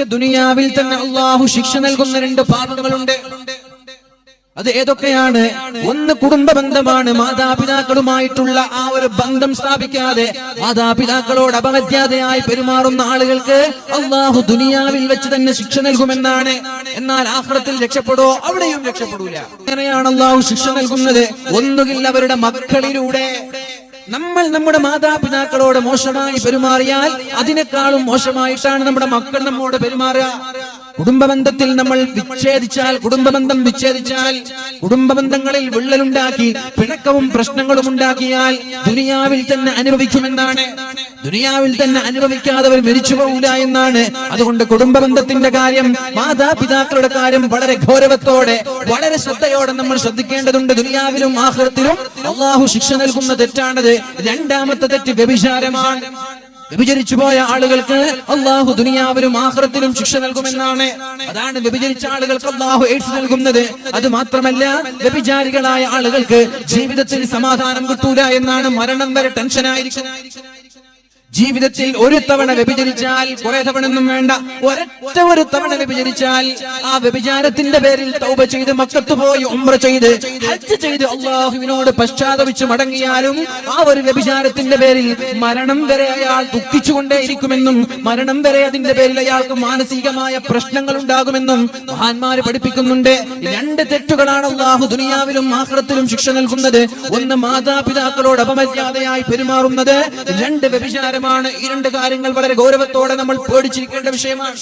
പക്ഷെ ദുനിയാവിൽ തന്നെ അള്ളാഹു ശിക്ഷ നൽകുന്ന രണ്ട് പാപങ്ങളുണ്ട്. അത് ഏതൊക്കെയാണ്? ഒന്ന് കുടുംബ ബന്ധമാണ്. മാതാപിതാക്കളുമായിട്ടുള്ള ആ ഒരു ബന്ധം സ്ഥാപിക്കാതെ മാതാപിതാക്കളോട് അപമര്യാദയായി പെരുമാറുന്ന ആളുകൾക്ക് അള്ളാഹു ദുനിയാവിൽ വെച്ച് തന്നെ ശിക്ഷ നൽകുമെന്നാണ്. എന്നാൽ ആഹ്റത്തിൽ രക്ഷപ്പെടോ അവിടെയും രക്ഷപ്പെടൂല. അങ്ങനെയാണ് അള്ളാഹു ശിക്ഷ നൽകുന്നത്. ഒന്നുകിൽ അവരുടെ മക്കളിലൂടെ നമ്മൾ നമ്മുടെ മാതാപിതാക്കളോട് മോശമായി പെരുമാറിയാൽ അതിനേക്കാളും മോശമായിട്ടാണ് നമ്മുടെ മക്കൾ നമ്മോട് പെരുമാറുക. കുടുംബ ബന്ധത്തിൽ നമ്മൾ വിച്ഛേദിച്ചാൽ കുടുംബബന്ധം വിച്ഛേദിച്ചാൽ കുടുംബബന്ധങ്ങളിൽ വിള്ളലുണ്ടാക്കി പിണക്കവും പ്രശ്നങ്ങളും ഉണ്ടാക്കിയാൽ ദുനിയാവിൽ തന്നെ അനുഭവിക്കുമെന്നാണ്. ദുനിയാവിൽ തന്നെ അനുഭവിക്കാതെ അവർ മരിച്ചു പോകില്ല എന്നാണ്. അതുകൊണ്ട് കുടുംബബന്ധത്തിന്റെ കാര്യം മാതാപിതാക്കളുടെ കാര്യം വളരെ ഗൗരവത്തോടെ വളരെ ശ്രദ്ധയോടെ നമ്മൾ ശ്രദ്ധിക്കേണ്ടതുണ്ട്. ദുനിയാവിലും ആഹൃത്തിലും അള്ളാഹു ശിക്ഷ നൽകുന്ന തെറ്റാണത്. രണ്ടാമത്തെ തെറ്റ് വ്യഭിചാരമാണ്. വ്യഭിചരിച്ചു പോയ ആളുകൾക്ക് അള്ളാഹു ദുനിയാവിലും ആഹ്റത്തിലും ശിക്ഷ നൽകുമെന്നാണ്. അതാണ് വ്യഭിചരിച്ച ആളുകൾക്ക് അള്ളാഹു എയ്ഡ്സ് നൽകുന്നത്. അത് മാത്രമല്ല വ്യഭിചാരികളായ ആളുകൾക്ക് ജീവിതത്തിൽ സമാധാനം കിട്ടൂല എന്നാണ് മരണം വരെ ടെൻഷനായിരിക്കും ജീവിതത്തിൽ ഒരു തവണ വ്യഭിചരിച്ചാൽ കുറെ തവണ ഒന്നും വേണ്ട. ഒരൊറ്റ ഒരു തവണ വ്യഭിചരിച്ചാൽ ആ വ്യഭിചാരത്തിന്റെ പേരിൽ തൗബ ചെയ്ത് മക്കത്ത് പോയി ഉംറ ചെയ്ത് ഹജ്ജ് ചെയ്ത് അള്ളാഹുവിനോട് പശ്ചാത്തപിച്ച് മടങ്ങിയാലും ആ ഒരു വ്യഭിചാരത്തിന്റെ പേരിൽ മരണം വരെ അയാൾ ദുഃഖിച്ചുകൊണ്ടേയിരിക്കുമെന്നും മരണം വരെ അതിന്റെ പേരിൽ അയാൾക്ക് മാനസികമായ പ്രശ്നങ്ങൾ ഉണ്ടാകുമെന്നും മഹാന്മാര് പഠിപ്പിക്കുന്നുണ്ട്. രണ്ട് തെറ്റുകളാണ് അള്ളാഹു ദുനിയാവിലും ആഹ്റത്തിലും ശിക്ഷ നൽകുന്നത്. ഒന്ന് മാതാപിതാക്കളോട് അപമര്യാദയായി പെരുമാറുന്നത്. രണ്ട് വ്യഭിചാരമാണ് ഈ രണ്ട് കാര്യങ്ങൾ വളരെ ഗൗരവത്തോടെ നമ്മൾ പേടിച്ചിരിക്കേണ്ട വിഷയമാണ്.